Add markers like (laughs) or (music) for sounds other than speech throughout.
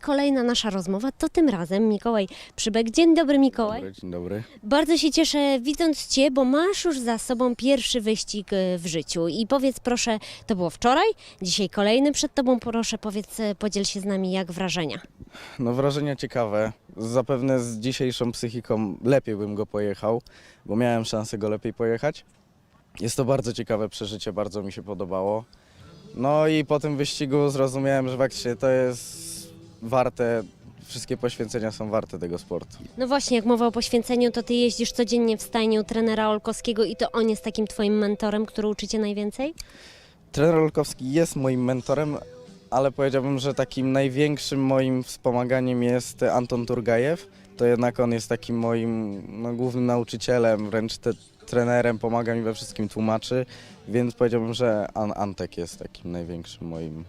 Kolejna nasza rozmowa to tym razem Mikołaj Przybek. Dzień dobry Mikołaj. Dobry, dzień dobry. Bardzo się cieszę widząc Cię, bo masz już za sobą pierwszy wyścig e, w życiu. I powiedz proszę, to było wczoraj, dzisiaj kolejny przed Tobą. Proszę powiedz, e, podziel się z nami jak wrażenia. No wrażenia ciekawe. Zapewne z dzisiejszą psychiką lepiej bym go pojechał, bo miałem szansę go lepiej pojechać. Jest to bardzo ciekawe przeżycie, bardzo mi się podobało. No i po tym wyścigu zrozumiałem, że faktycznie to jest warte, wszystkie poświęcenia są warte tego sportu. No właśnie, jak mowa o poświęceniu, to Ty jeździsz codziennie w stajniu trenera Olkowskiego i to on jest takim Twoim mentorem, który uczy Cię najwięcej? Trener Olkowski jest moim mentorem, ale powiedziałbym, że takim największym moim wspomaganiem jest Anton Turgajew. To jednak on jest takim moim no, głównym nauczycielem, wręcz te, trenerem, pomaga mi we wszystkim, tłumaczy, więc powiedziałbym, że An Antek jest takim największym moim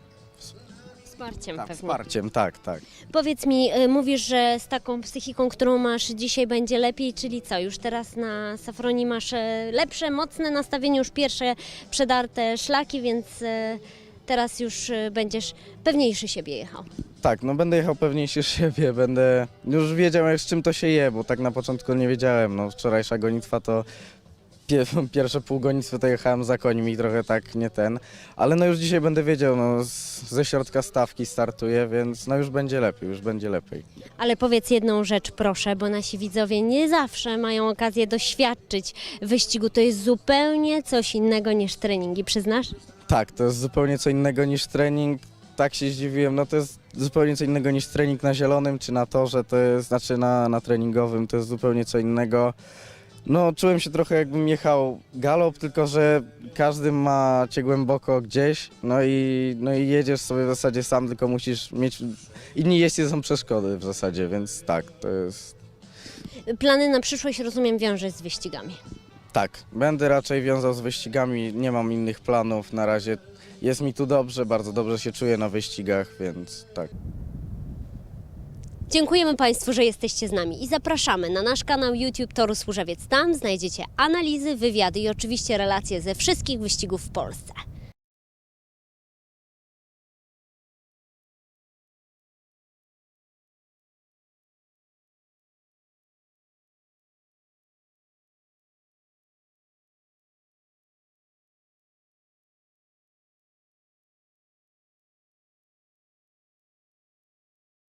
Wsparciem tak, pewnie. wsparciem. Tak, tak. Powiedz mi, y, mówisz, że z taką psychiką, którą masz dzisiaj będzie lepiej, czyli co, już teraz na Safroni masz e, lepsze, mocne nastawienie, już pierwsze przedarte szlaki, więc e, teraz już e, będziesz pewniejszy siebie jechał. Tak, no będę jechał pewniejszy (laughs) siebie, będę już wiedział jak z czym to się je, bo tak na początku nie wiedziałem. No wczorajsza gonitwa to (laughs) pierwsze pół gonitwy to jechałem za koniem i trochę tak nie ten, ale no już dzisiaj będę wiedział, no z, ze środka stawki startuję, więc no już będzie lepiej, już będzie lepiej. Ale powiedz jedną rzecz, proszę, bo nasi widzowie nie zawsze mają okazję doświadczyć wyścigu. To jest zupełnie coś innego niż treningi, przyznasz? Tak, to jest zupełnie co innego niż trening. Tak się zdziwiłem, no to jest zupełnie co innego niż trening na zielonym czy na torze, to jest, znaczy na, na treningowym, to jest zupełnie co innego. No, czułem się trochę jakbym jechał galop, tylko że każdy ma cię głęboko gdzieś, no i, no i jedziesz sobie w zasadzie sam, tylko musisz mieć... Inni jeźdźcy są przeszkody w zasadzie, więc tak, to jest... Plany na przyszłość, rozumiem, wiążesz z wyścigami. Tak, będę raczej wiązał z wyścigami, nie mam innych planów na razie. Jest mi tu dobrze, bardzo dobrze się czuję na wyścigach, więc tak. Dziękujemy Państwu, że jesteście z nami i zapraszamy na nasz kanał YouTube Toru Służewiec. Tam znajdziecie analizy, wywiady i oczywiście relacje ze wszystkich wyścigów w Polsce.